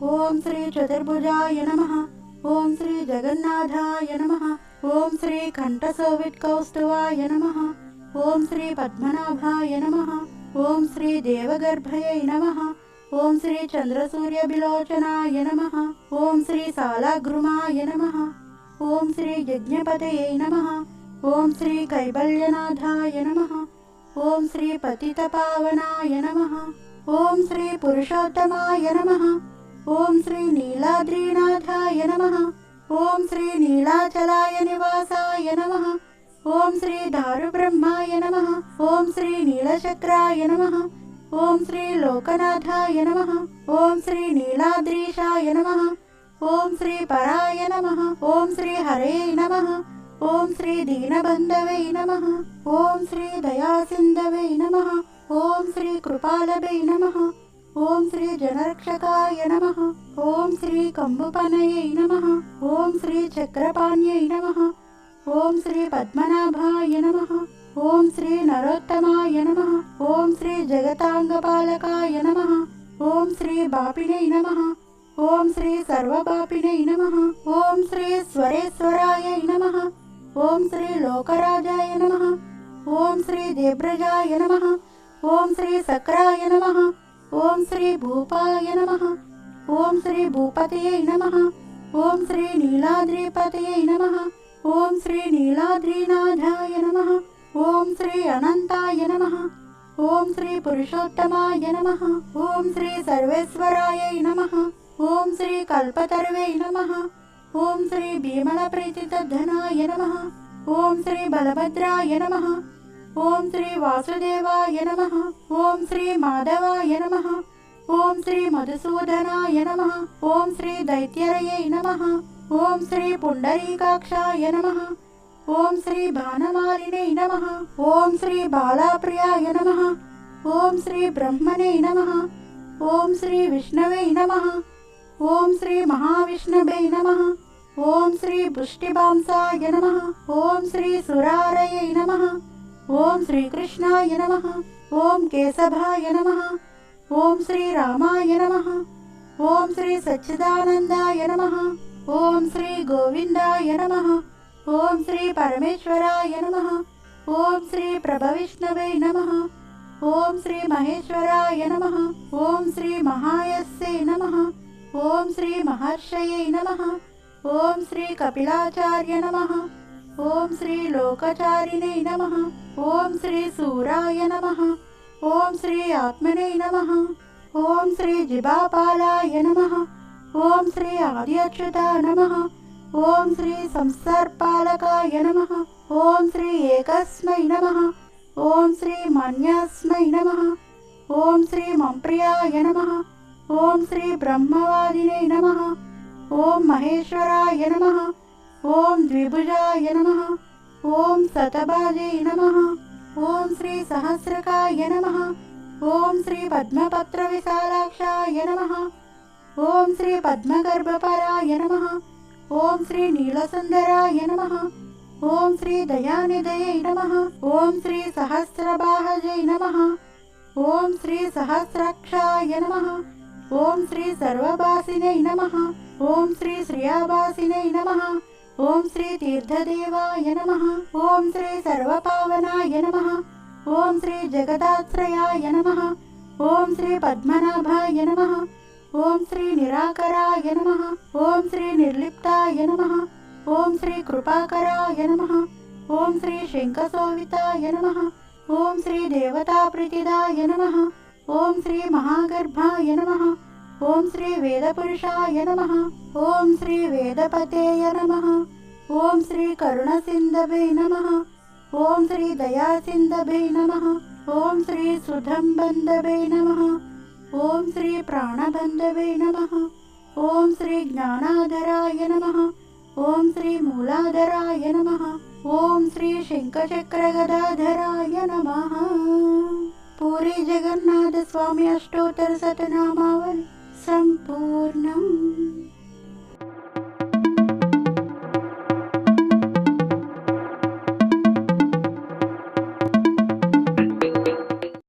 चतुर्भुजाय नमः ॐ श्री जगन्नाथाय नमः ॐ श्री कण्ठसौवित्कौस्तुवाय नमः ॐ श्री पद्मनाभाय नमः ॐ श्री देवगर्भयै नमः ॐ श्री चन्द्रसूर्यविलोचनाय नमः ॐ श्री सालाघ्रुमाय नमः ॐ श्री यज्ञपतये नमः ॐ श्री कैबल्यनाथाय नमः ॐ श्री पतितपावनाय नमः ॐ श्री पुरुषोत्तमाय नमः ॐ श्री नीलाद्रीनाथाय नमः ॐ श्री नीलाचलाय निवासाय नमः ॐ श्री दारुब्रह्माय नमः ॐ श्री नीलचक्राय नमः ॐ श्री लोकनाथाय नमः ॐ श्री नीलाद्रीशाय नमः ॐ श्री पराय नमः ॐ श्री हरे नमः ॐ श्री दीनबन्धवे नमः ॐ श्री दयासिन्धवे नमः ॐ श्री कृपालवे नमः ॐ श्री जनरक्षकाय नमः ॐ श्री कम्बुपनयै नमः ॐ श्री चक्रपाण्यै नमः ॐ श्री पद्मनाभाय नमः ॐ श्री नरोत्तमाय नमः ॐ श्री जगताङ्गपालकाय नमः ॐ श्री बापिनै नमः ॐ श्री सर्वपापिनै नमः ॐ श्री स्वरेश्वरायै नमः ॐ श्री लोकराजाय नमः ॐ श्री देव्रजाय नमः ॐ श्री सक्राय नमः ॐ श्री भूपाय नमः ॐ श्री भूपतये नमः ॐ श्री नीलाद्रिपतये नमः ॐ श्री नीलाद्रीनाथाय नमः ॐ श्री अनन्ताय नमः ॐ श्री पुरुषोत्तमाय नमः ॐ श्री सर्वेश्वरायै नमः ॐ श्री कल्पतर्वे नमः ॐ श्री भीमणप्रीतितद्धनाय नमः ॐ श्री बलभद्राय नमः ॐ श्री वासुदेवाय नमः ॐ श्री माधवाय नमः ॐ श्री मधुसूदनाय नमः ॐ श्री दैत्यरयै नमः ॐ श्री पुण्डरीकाक्षाय नमः ॐ श्री भानमालिनै नमः ॐ श्री बालाप्रियाय नमः ॐ श्री ब्रह्मणे नमः ॐ श्री विष्णवे नमः ॐ श्री महाविष्णवे नमः ॐ श्री पुष्टिबांसाय नमः ॐ श्री सुरारयै नमः ॐ श्रीकृष्णाय नमः ॐ केशभाय नमः ॐ श्री रामाय नमः ॐ श्री सच्चिदानन्दाय नमः ॐ श्री गोविन्दाय नमः ॐ श्री परमेश्वराय नमः ॐ श्री प्रभविष्णवे नमः ॐ श्री महेश्वराय नमः ॐ श्री महायस्ये नमः ॐ श्री महर्षयै नमः ॐ श्री कपिलाचार्य नमः ॐ श्री लोकचारिणे नमः ॐ श्री सूराय नमः ॐ श्री आत्मने नमः ॐ श्री जिबापालाय नमः ॐ श्री आर्यच्युता नमः ॐ श्री संसर्पालकाय नमः ॐ श्री एकस्मै नमः ॐ श्री मन्यास्मै नमः ॐ श्री मम्प्रियाय नमः ॐ श्री ब्रह्मवादिने नमः ॐ महेश्वराय नमः ॐ द्विभुजाय नमः ॐ सतबाजे नमः ॐ श्री सहस्रकाय नमः ॐ श्री पद्मपत्रविशालाक्षाय नमः ॐ श्री पद्मगर्भपराय नमः ॐ श्री नीलसुन्दराय नमः ॐ श्री दयानिधये नमः ॐ श्री सहस्रबाहजै नमः ॐ श्री सहस्राक्षाय नमः ॐ श्री सर्ववासिनै नमः ॐ श्री श्रियावासिनै नमः ॐ श्री तीर्थदेवाय नमः ॐ श्री सर्वपावनाय नमः ॐ श्री जगदाश्रयाय नमः ॐ श्री पद्मनाभाय नमः ॐ श्री निराकराय नमः ॐ श्री निर्लिप्ताय नमः ॐ श्री कृपाकराय नमः ॐ श्री शङ्खसोविताय नमः ॐ श्री देवताप्रीतिदाय नमः ॐ श्री महागर्भाय नमः ॐ श्री वेदपुरुषाय नमः ॐ श्री वेदपतेय नमः ॐ श्री करुणसिन्धवे नमः। ॐ श्री दयासिन्धवे नमः। ॐ श्री सुधम्बन्धवे नमः। ॐ श्री प्राणबन्धवे नमः। ॐ श्री ज्ञानाधराय नमः। ॐ श्री मूलाधराय नमः। ॐ श्री शङ्खचक्रगदाधराय नमः। पूरी जगन्नाथ स्वामी अष्टोत्तर शतनामावली सम्पूर्णम्